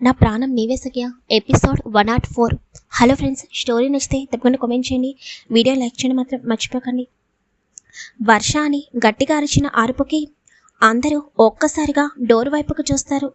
నా ప్రాణం నీవే సఖ్య. Episode one nought four hello friends story నచ్చితే తప్పకుండా కామెంట్ చేయండి. వీడియో లైక్ చేయడం మాత్రం మర్చిపోకండి. వర్ష అని గట్టిగా అరిచిన అరుపుకి అందరూ ఒక్కసారిగా డోర్ వైపుకు చూస్తారు.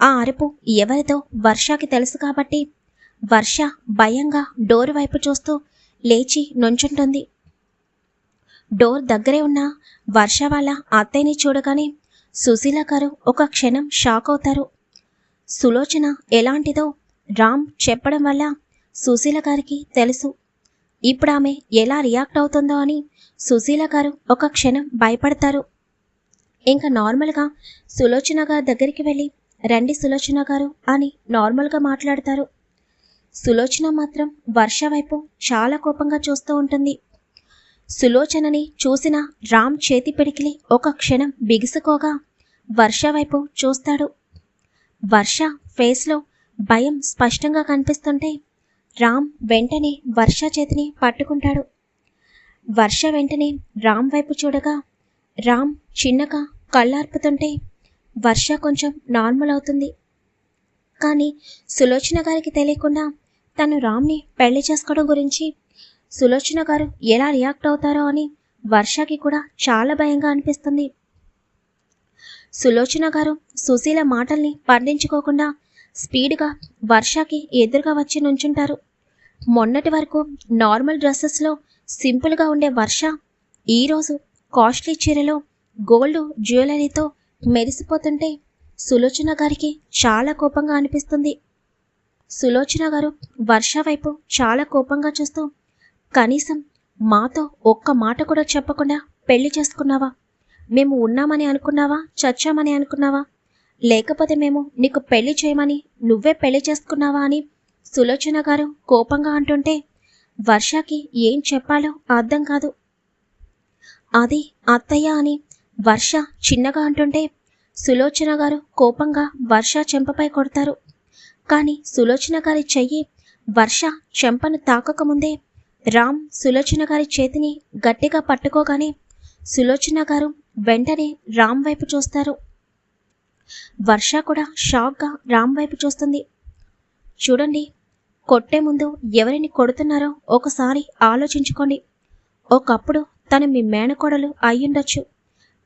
ఆ అరుపు ఎవరిదో వర్షకి తెలుసు కాబట్టి వర్ష భయంగా డోర్ వైపు చూస్తూ లేచి నుంచుంటుంది. డోర్ దగ్గరే ఉన్న వర్ష వాళ్ళ అత్తయ్యని చూడగానే సుశీల గారు ఒక క్షణం షాక్ అవుతారు. సులోచన ఎలాంటిదో రామ్ చెప్పడం వల్ల సుశీల గారికి తెలుసు. ఇప్పుడు ఆమె ఎలా రియాక్ట్ అవుతుందో అని సుశీల గారు ఒక క్షణం భయపడతారు. ఇంకా నార్మల్గా సులోచన గారి దగ్గరికి వెళ్ళి రండి సులోచన గారు అని నార్మల్గా మాట్లాడతారు. సులోచన మాత్రం వర్ష వైపు చాలా కోపంగా చూస్తూ ఉంటుంది. సులోచనని చూసిన రామ్ చేతి పిడికిలి ఒక క్షణం బిగుసుకోగా వర్ష వైపు చూస్తాడు. వర్ష ఫేస్లో భయం స్పష్టంగా కనిపిస్తుంటే రామ్ వెంటనే వర్ష చేతిని పట్టుకుంటాడు. వర్ష వెంటనే రామ్ వైపు చూడగా రామ్ చిన్నగా కళ్ళార్పుతుంటే వర్ష కొంచెం నార్మల్ అవుతుంది. కానీ సులోచన గారికి తెలియకుండా తను రామ్ని పెళ్ళి చేసుకోవడం గురించి సులోచన గారు ఎలా రియాక్ట్ అవుతారో అని వర్షకి కూడా చాలా భయంగా అనిపిస్తుంది. సులోచన గారు సుశీల మాటల్ని పండించుకోకుండా స్పీడ్గా వర్షాకి ఎదురుగా వచ్చి నుంచుంటారు. మొన్నటి వరకు నార్మల్ డ్రెస్సెస్లో సింపుల్గా ఉండే వర్ష ఈరోజు కాస్ట్లీ చీరలో గోల్డ్ జ్యువెలరీతో మెరిసిపోతుంటే సులోచన గారికి చాలా కోపంగా అనిపిస్తుంది. సులోచన గారు వర్ష వైపు చాలా కోపంగా చూస్తూ కనీసం మాతో ఒక్క మాట కూడా చెప్పకుండా పెళ్ళి చేసుకున్నావా? మేము ఉన్నామని అనుకున్నావా? చచ్చామని అనుకున్నావా? లేకపోతే మేము నీకు పెళ్ళి చేయమని నువ్వే పెళ్ళి చేసుకున్నావా అని సులోచన గారు కోపంగా అంటుంటే వర్షకి ఏం చెప్పాలో అర్థం కాదు. అది అత్తయ్య అని వర్ష చిన్నగా అంటుంటే సులోచన గారు కోపంగా వర్ష చెంపపై కొడతారు. కానీ సులోచన గారి చెయ్యి వర్ష చెంపను తాకకముందే రామ్ సులోచన గారి చేతిని గట్టిగా పట్టుకోగానే సులోచన గారు వెంటనే రామ్ వైపు చూస్తారు. వర్ష కూడా షాక్గా రామ్ వైపు చూస్తుంది. చూడండి కొట్టే ముందు ఎవరిని కొడుతున్నారో ఒకసారి ఆలోచించుకోండి. ఒకప్పుడు తను మీ మేనకోడలు అయ్యుండొచ్చు.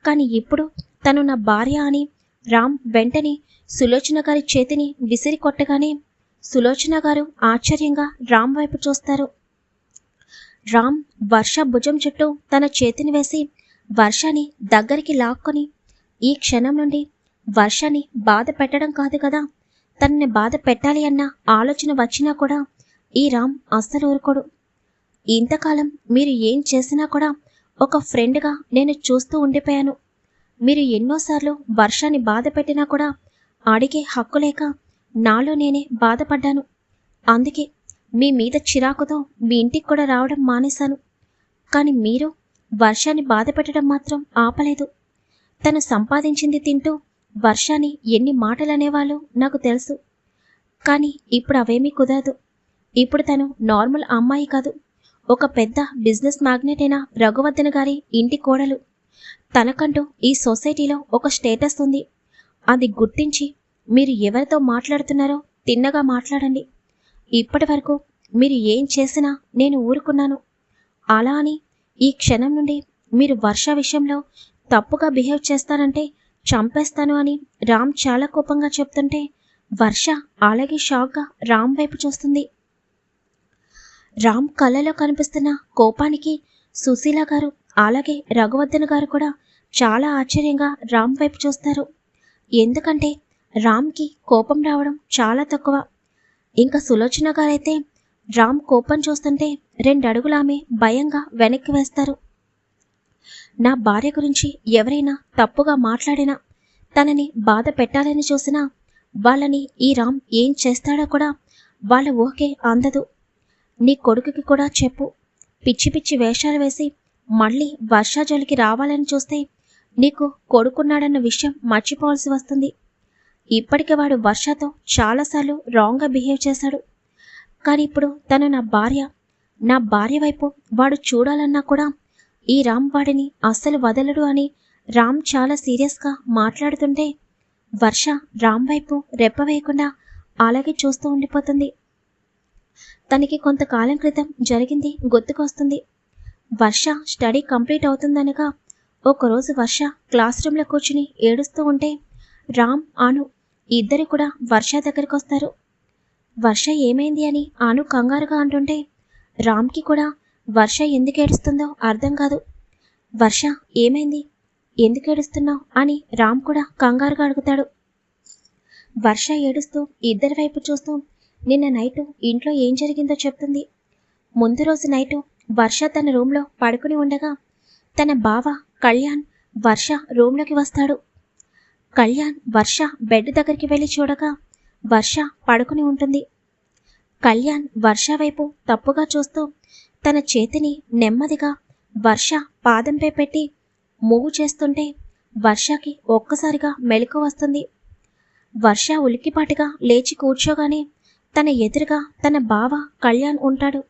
కానీ ఇప్పుడు తను నా భార్య అని రామ్ వెంటనే సులోచన గారి చేతిని విసిరి కొట్టగానే సులోచన గారు ఆశ్చర్యంగా రామ్ వైపు చూస్తారు. రామ్ వర్ష భుజం చుట్టూ తన చేతిని వేసి వర్షాన్ని దగ్గరికి లాక్కొని ఈ క్షణం నుండి వర్షాన్ని బాధ పెట్టడం కాదు కదా. తనని బాధ పెట్టాలి అన్న ఆలోచన వచ్చినా కూడా ఈ రామ్ అస్సలు ఊరుకోడు. ఇంతకాలం మీరు ఏం చేసినా కూడా ఒక ఫ్రెండ్గా నేను చూస్తూ ఉండిపోయాను. మీరు ఎన్నోసార్లు వర్షాన్ని బాధ పెట్టినా కూడా అడిగే హక్కు లేక నాలో నేనే బాధపడ్డాను. అందుకే మీ మీద చిరాకుతో మీ ఇంటికి కూడా రావడం మానేశాను. కానీ మీరు వర్షాన్ని బాధపెట్టడం మాత్రం ఆపలేదు. తను సంపాదించింది తింటూ వర్షాన్ని ఎన్ని మాటలనేవాళ్ళు నాకు తెలుసు. కానీ ఇప్పుడు అవేమీ కుదరదు. ఇప్పుడు తను నార్మల్ అమ్మాయి కాదు. ఒక పెద్ద బిజినెస్ మ్యాగ్నెట్ అయిన రఘువర్ధన్ గారి ఇంటి కోడలు. తనకంటూ ఈ సొసైటీలో ఒక స్టేటస్ ఉంది. అది గుర్తించి మీరు ఎవరితో మాట్లాడుతున్నారో తిన్నగా మాట్లాడండి. ఇప్పటి వరకు మీరు ఏం చేసినా నేను ఊరుకున్నాను. అలా అని ఈ క్షణం నుండి మీరు వర్ష విషయంలో తప్పుగా బిహేవ్ చేస్తారంటే చంపేస్తాను అని రామ్ చాలా కోపంగా చెప్తుంటే వర్ష అలాగే షాక్గా రామ్ వైపు చూస్తుంది. రామ్ కళ్ళలో కనిపిస్తున్న కోపానికి సుశీల గారు అలాగే రఘువర్ధన్ గారు కూడా చాలా ఆశ్చర్యంగా రామ్ వైపు చూస్తారు. ఎందుకంటే రామ్కి కోపం రావడం చాలా తక్కువ. ఇంకా సులోచన గారైతే రామ్ కోపం చూస్తుంటే రెండు అడుగులు ఆమె భయంగా వెనక్కి వేస్తారు. నా భార్య గురించి ఎవరైనా తప్పుగా మాట్లాడినా తనని బాధ పెట్టాలని చూసినా వాళ్ళని ఈ రామ్ ఏం చేస్తాడో కూడా వాళ్ళ ఊహకే అందదు. నీ కొడుకుకి కూడా చెప్పు. పిచ్చి పిచ్చి వేషాలు వేసి మళ్ళీ వర్షాజలికి రావాలని చూస్తే నీకు కొడుకున్నాడన్న విషయం మర్చిపోవాల్సి వస్తుంది. ఇప్పటికే వాడు వర్షతో చాలాసార్లు రాంగ్గా బిహేవ్ చేశాడు. కానీ ఇప్పుడు తను నా భార్య నా భార్య వైపు వాడు చూడాలన్నా కూడా ఈ రామ్ వాడిని అస్సలు వదలడు అని రామ్ చాలా సీరియస్గా మాట్లాడుతుంటే వర్ష రామ్ వైపు రెప్ప వేయకుండా అలాగే చూస్తూ ఉండిపోతుంది. తనకి కొంతకాలం క్రితం జరిగింది గుర్తుకొస్తుంది. వర్ష స్టడీ కంప్లీట్ అవుతుందనగా ఒకరోజు వర్ష క్లాస్ రూమ్లో కూర్చుని ఏడుస్తూ ఉంటే రామ్ ఆను ఇద్దరు కూడా వర్ష దగ్గరికి వస్తారు వర్ష ఏమైంది అని ఆను కంగారుగా అంటుంటే రామ్కి కూడా వర్ష ఎందుకు ఏడుస్తుందో అర్థం కాదు. వర్ష ఏమైంది? ఎందుకు ఏడుస్తున్నావు? అని రామ్ కూడా కంగారుగా అడుగుతాడు. వర్ష ఏడుస్తూ ఇద్దరి వైపు చూస్తూ నిన్న నైటు ఇంట్లో ఏం జరిగిందో చెప్తుంది. ముందు రోజు నైటు వర్ష తన రూమ్లో పడుకుని ఉండగా తన బావ కళ్యాణ్ వర్ష రూమ్లోకి వస్తాడు. కళ్యాణ్ వర్ష బెడ్ దగ్గరికి వెళ్ళి చూడగా వర్ష పడుకుని ఉంటుంది. కళ్యాణ్ వర్ష వైపు తప్పుగా చూస్తూ తన చేతిని నెమ్మదిగా వర్ష పాదంపై పెట్టి మూవ్ చేస్తుంటే వర్షకి ఒక్కసారిగా మెలకు వస్తుంది. వర్ష ఉలికిపాటిగా లేచి కూర్చోగానే తన ఎదురుగా తన బావ కళ్యాణ్ ఉంటాడు.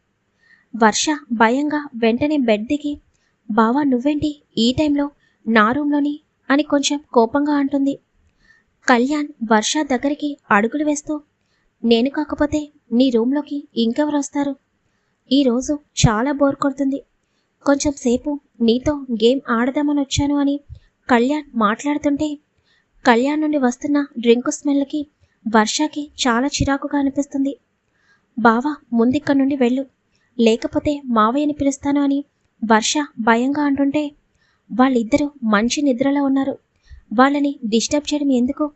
వర్ష భయంగా వెంటనే బెడ్ దిగి బావా నువ్వేంటి ఈ టైంలో నా రూమ్లోని? అని కొంచెం కోపంగా అంటుంది. కళ్యాణ్ వర్ష దగ్గరికి అడుగులు వేస్తూ నేను కాకపోతే నీ రూమ్లోకి ఇంకెవరు వస్తారు? ఈరోజు చాలా బోర్ కొడుతుంది. కొంచెం సేపు నీతో గేమ్ ఆడదామని వచ్చాను అని కళ్యాణ్ మాట్లాడుతుంటే కళ్యాణ్ నుండి వస్తున్న డ్రింకు స్మెల్కి వర్షాకి చాలా చిరాకుగా అనిపిస్తుంది. బావా ముందిక్కడి నుండి వెళ్ళు. లేకపోతే మావయ్యని పిలుస్తాను అని వర్ష భయంగా అంటుంటే వాళ్ళిద్దరూ మంచి నిద్రలో ఉన్నారు. వాళ్ళని డిస్టర్బ్ చేయడం ఎందుకు?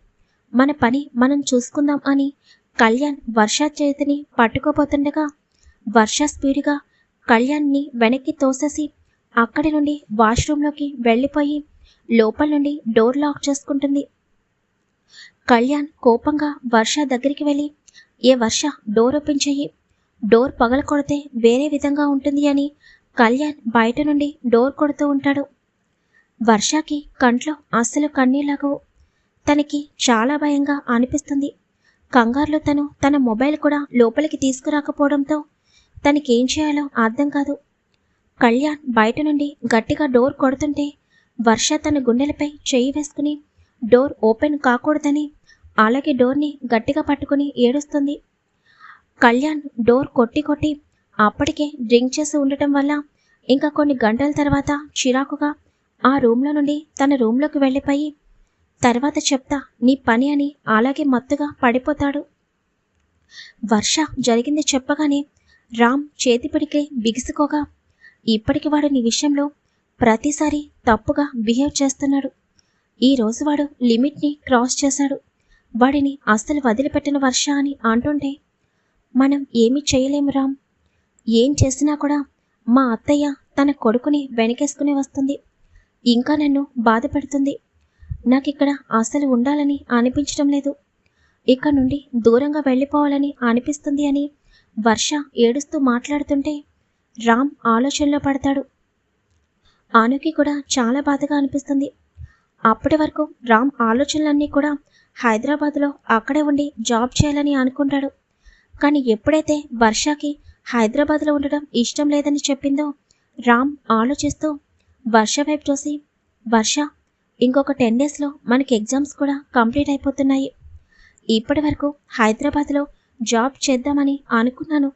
మన పని మనం చూసుకుందాం అని కళ్యాణ్ వర్ష చేతిని పట్టుకోపోతుండగా వర్ష స్పీడ్గా కళ్యాణ్ని వెనక్కి తోసేసి అక్కడి నుండి వాష్రూమ్లోకి వెళ్ళిపోయి లోపల నుండి డోర్ లాక్ చేసుకుంటుంది. కళ్యాణ్ కోపంగా వర్ష దగ్గరికి వెళ్ళి ఏ వర్ష డోర్ ఓపెన్ చెయ్యి. డోర్ పగల కొడితే వేరే విధంగా ఉంటుంది అని కళ్యాణ్ బయట నుండి డోర్ కొడుతూ ఉంటాడు. వర్షకి కంట్లో అస్సలు కన్నీళ్ళగవు తనకి చాలా భయంగా అనిపిస్తుంది. కంగారులో తను తన మొబైల్ కూడా లోపలికి తీసుకురాకపోవడంతో తనకేం చేయాలో అర్థం కాదు. కళ్యాణ్ బయట నుండి గట్టిగా డోర్ కొడుతుంటే వర్ష తన గుండెలపై చేయి వేసుకుని డోర్ ఓపెన్ కాకూడదని అలాగే డోర్ని గట్టిగా పట్టుకుని ఏడుస్తుంది. కళ్యాణ్ డోర్ కొట్టి కొట్టి అప్పటికే డ్రింక్ చేసి ఉండటం వల్ల ఇంకా కొన్ని గంటల తర్వాత చిరాకుగా ఆ రూమ్లో నుండి తన రూమ్లోకి వెళ్ళిపోయి తర్వాత చెప్తా నీ పని అని అలాగే మత్తుగా పడిపోతాడు. వర్ష జరిగింది చెప్పగానే రామ్ చేతిపడికే బిగుసుకోగా. ఇప్పటికి వాడు నీ విషయంలో ప్రతిసారి తప్పుగా బిహేవ్ చేస్తున్నాడు. ఈరోజు వాడు లిమిట్ని క్రాస్ చేశాడు. వాడిని అస్సలు వదిలిపెట్టిన వర్ష అని అంటుంటే మనం ఏమీ చేయలేము రామ్. ఏం చేసినా కూడా మా అత్తయ్య తన కొడుకుని వెనకేసుకుని వస్తుంది. ఇంకా నన్ను బాధపెడుతుంది. నాకిక్కడ అసలు ఉండాలని అనిపించడం లేదు. ఇక్కడ నుండి దూరంగా వెళ్ళిపోవాలని అనిపిస్తుంది అని వర్ష ఏడుస్తూ మాట్లాడుతుంటే రామ్ ఆలోచనలో పడతాడు. ఆనుకి కూడా చాలా బాధగా అనిపిస్తుంది. అప్పటి వరకు రామ్ ఆలోచనలన్నీ కూడా హైదరాబాద్లో అక్కడే ఉండి జాబ్ చేయాలని అనుకుంటాడు. కానీ ఎప్పుడైతే వర్షకి హైదరాబాద్లో ఉండడం ఇష్టం లేదని చెప్పిందో రామ్ ఆలోచిస్తూ వర్ష వైపు చూసి వర్ష ఇంకొక టెన్ డేస్లో మనకి ఎగ్జామ్స్ కూడా కంప్లీట్ అయిపోతున్నాయి. ఇప్పటి వరకు హైదరాబాద్లో జాబ్ చేద్దామని అనుకున్నాను.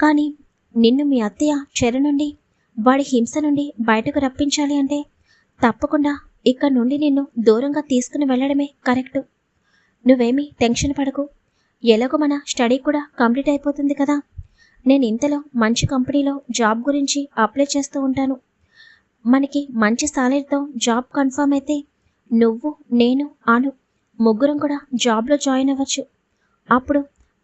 కానీ నిన్ను మీ అత్తయ్య చెర నుండి వాడి హింస నుండి బయటకు రప్పించాలి అంటే తప్పకుండా ఇక్కడ నుండి నిన్ను దూరంగా తీసుకుని వెళ్ళడమే కరెక్టు. నువ్వేమీ టెన్షన్ పడకు. ఎలాగో మన స్టడీ కూడా కంప్లీట్ అయిపోతుంది కదా. నేను ఇంతలో మంచి కంపెనీలో జాబ్ గురించి అప్లై చేస్తూ ఉంటాను. మనకి మంచి సాలరీతో జాబ్ కన్ఫర్మ్ అయితే నువ్వు నేను ఆను ముగ్గురం కూడా జాబ్లో జాయిన్ అవ్వచ్చు. అప్పుడు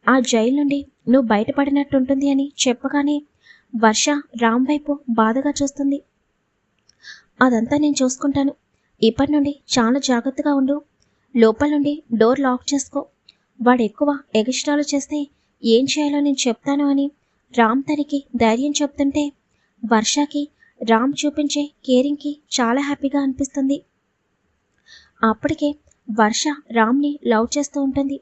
ఆ జైలు నుండి నువ్వు బయటపడినట్టుంటుంది అని చెప్పగానే వర్ష రామ్ వైపు బాధగా చూస్తుంది. అదంతా నేను చూసుకుంటాను. ఇప్పటి నుండి చాలా జాగ్రత్తగా ఉండు. లోపల నుండి డోర్ లాక్ చేసుకో. వాడు ఎక్కువ ఎగస్ట్రాలు చేస్తే ఏం చేయాలో నేను చెప్తాను అని రామ్ తనకి ధైర్యం చెప్తుంటే వర్షకి రామ్ చూపించే కేరింగ్కి చాలా హ్యాపీగా అనిపిస్తుంది. అప్పటికే వర్ష రామ్ని లవ్ చేస్తూ ఉంటుంది.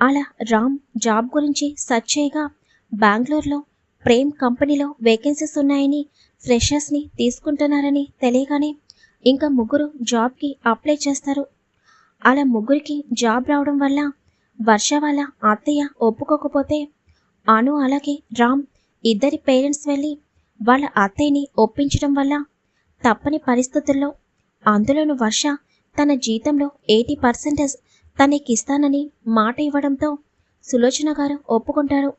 అలా రామ్ జాబ్ గురించి సెర్చ్ చేయగా బెంగళూరులో ప్రేమ్ కంపెనీలో వేకెన్సీస్ ఉన్నాయని ఫ్రెషర్స్ని తీసుకుంటున్నారని తెలియగానే ఇంకా ముగ్గురు జాబ్కి అప్లై చేస్తారు. అలా ముగ్గురికి జాబ్ రావడం వల్ల వర్ష వాళ్ళ అత్తయ్య ఒప్పుకోకపోతే అను అలాగే రామ్ ఇద్దరి పేరెంట్స్ వెళ్ళి వాళ్ళ అత్తయ్యని ఒప్పించడం వల్ల తప్పని పరిస్థితుల్లో అందులోనూ వర్ష తన జీతంలో ఎయిటీ పర్సెంటేజ్ తనకిస్తానని మాట ఇవ్వడంతో సులోచన గారు ఒప్పుకుంటారు.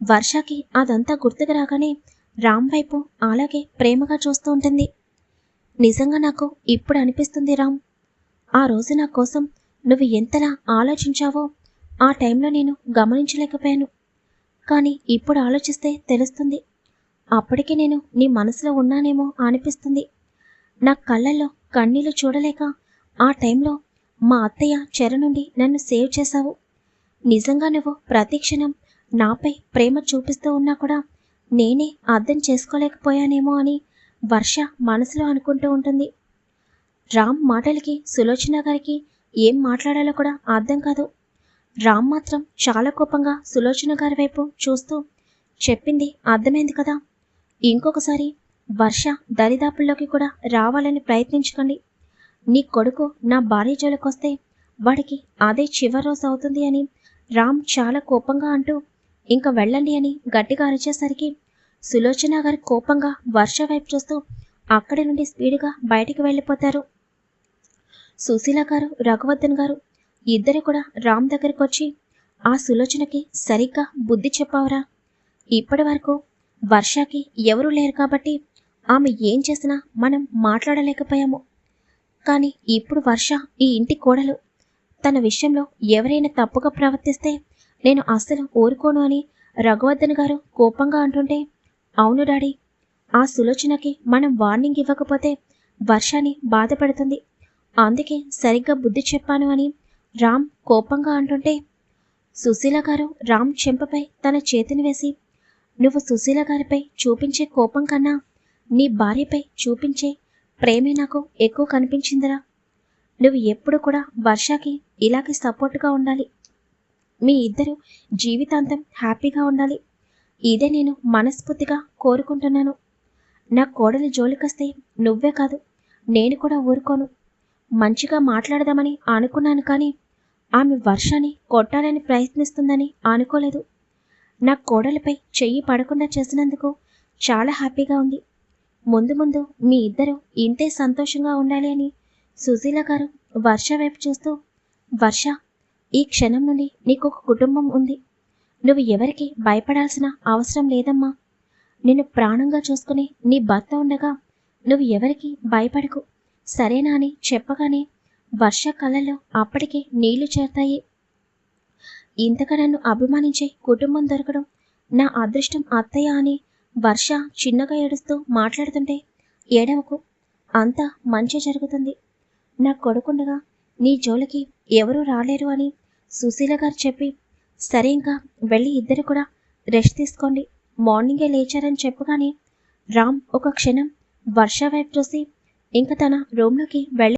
వర్షకి అదంతా గుర్తుకు రాగానే రామ్ వైపు అలాగే ప్రేమగా చూస్తూ ఉంటుంది. నిజంగా నాకు ఇప్పుడు అనిపిస్తుంది రామ్ ఆ రోజు నా కోసం నువ్వు ఎంతలా ఆలోచించావో ఆ టైంలో నేను గమనించలేకపోయాను. కానీ ఇప్పుడు ఆలోచిస్తే తెలుస్తుంది. అప్పటికే నేను నీ మనసులో ఉన్నానేమో అనిపిస్తుంది. నా కళ్ళల్లో కన్నీళ్ళు చూడలేక ఆ టైంలో మా అత్తయ్య చెర నుండి నన్ను సేవ్ చేశావు. నిజంగా నువ్వు ప్రతి క్షణం నాపై ప్రేమ చూపిస్తూ ఉన్నా కూడా నేనే అర్థం చేసుకోలేకపోయానేమో అని వర్ష మనసులో అనుకుంటూ ఉంటుంది. రామ్ మాటలకి సులోచన గారికి ఏం మాట్లాడాలో కూడా అర్థం కాదు. రామ్ మాత్రం చాలా కోపంగా సులోచన గారి వైపు చూస్తూ చెప్పింది అర్థమైంది కదా. ఇంకొకసారి వర్ష దరిదాపుల్లోకి కూడా రావాలని ప్రయత్నించకండి. నీ కొడుకు నా భార్య జోలికొస్తే వాడికి అదే చివరి రోజు అవుతుంది అని రామ్ చాలా కోపంగా అంటూ ఇంకా వెళ్ళండి అని గట్టిగా అరిచేసరికి సులోచన గారి కోపంగా వర్ష వైపు చూస్తూ అక్కడి నుండి స్పీడ్గా బయటికి వెళ్ళిపోతారు. సుశీల గారు రఘువర్ధన్ గారు ఇద్దరు కూడా రామ్ దగ్గరికి వచ్చి ఆ సులోచనకి సరిగ్గా బుద్ధి చెప్పావరా? ఇప్పటి వరకు వర్షకి ఎవరూ లేరు కాబట్టి ఆమె ఏం చేసినా మనం మాట్లాడలేకపోయాము. కానీ ఇప్పుడు వర్ష ఈ ఇంటి కోడలు. తన విషయంలో ఎవరైనా తప్పుగా ప్రవర్తిస్తే నేను అస్సలు ఊరుకోను అని రఘువర్ధన్ గారు కోపంగా అంటుంటే అవును డాడీ ఆ సులోచనకి మనం వార్నింగ్ ఇవ్వకపోతే వర్షాన్ని బాధపడుతుంది. అందుకే సరిగ్గా బుద్ధి చెప్పాను అని రామ్ కోపంగా అంటుంటే సుశీల గారు రామ్ చెంపపై తన చేతిని వేసి నువ్వు సుశీల గారిపై చూపించే కోపం కన్నా నీ భార్యపై చూపించే ప్రేమే నాకు ఎక్కువ కనిపించిందిరా. నువ్వు ఎప్పుడు కూడా వర్షకి ఇలాగే సపోర్ట్గా ఉండాలి. మీ ఇద్దరు జీవితాంతం హ్యాపీగా ఉండాలి. ఇదే నేను మనస్ఫూర్తిగా కోరుకుంటున్నాను. నా కోడలి జోలికొస్తే నువ్వే కాదు నేను కూడా ఊరుకోను. మంచిగా మాట్లాడదామని అనుకున్నాను కానీ ఆమె వర్షాన్ని కొట్టాలని ప్రయత్నిస్తుందని అనుకోలేదు. నా కోడలిపై చెయ్యి పడకుండా చేసినందుకు చాలా హ్యాపీగా ఉంది. ముందు ముందు మీ ఇద్దరు ఇంతే సంతోషంగా ఉండాలి అని సుశీల గారు వర్ష వైపు చూస్తూ వర్ష ఈ క్షణం నుండి నీకు ఒక కుటుంబం ఉంది. నువ్వు ఎవరికి భయపడాల్సిన అవసరం లేదమ్మా. నిన్ను ప్రాణంగా చూసుకుని నీ భర్త ఉండగా నువ్వు ఎవరికి భయపడకు. సరేనా అని చెప్పగానే వర్ష కళ్ళలో అప్పటికే నీళ్ళు చేరతాయి. ఇంతగా నన్ను అభిమానించే కుటుంబం దొరకడం నా అదృష్టం అత్తయ్య అని వర్ష చిన్నగా ఏడుస్తూ మాట్లాడుతుంటే ఏడవకు అంతా మంచి జరుగుతుంది. నా కొడుకుండగా నీ జోలికి ఎవరూ రాలేరు అని సుశీల గారు చెప్పి సరే ఇంకా వెళ్ళి ఇద్దరు కూడా రెస్ట్ తీసుకోండి. మార్నింగే లేచారని చెప్పగానే రామ్ ఒక క్షణం వర్ష వైపు చూసి ఇంక తన రూమ్లోకి వెళ్ళి